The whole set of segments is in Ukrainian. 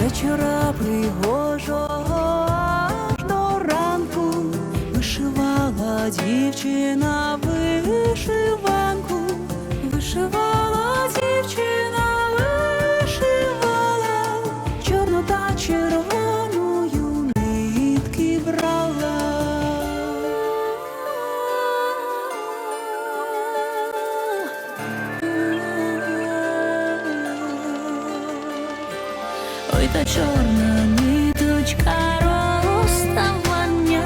вечора пригожого аж до ранку вишивала дівчина вишиванку, Ой, та чорна ниточка розставання,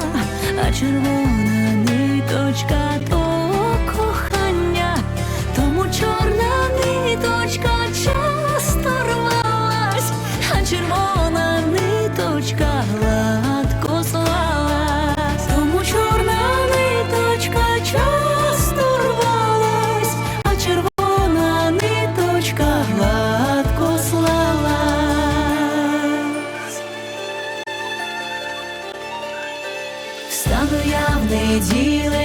а червона ниточка Стану я в спокійно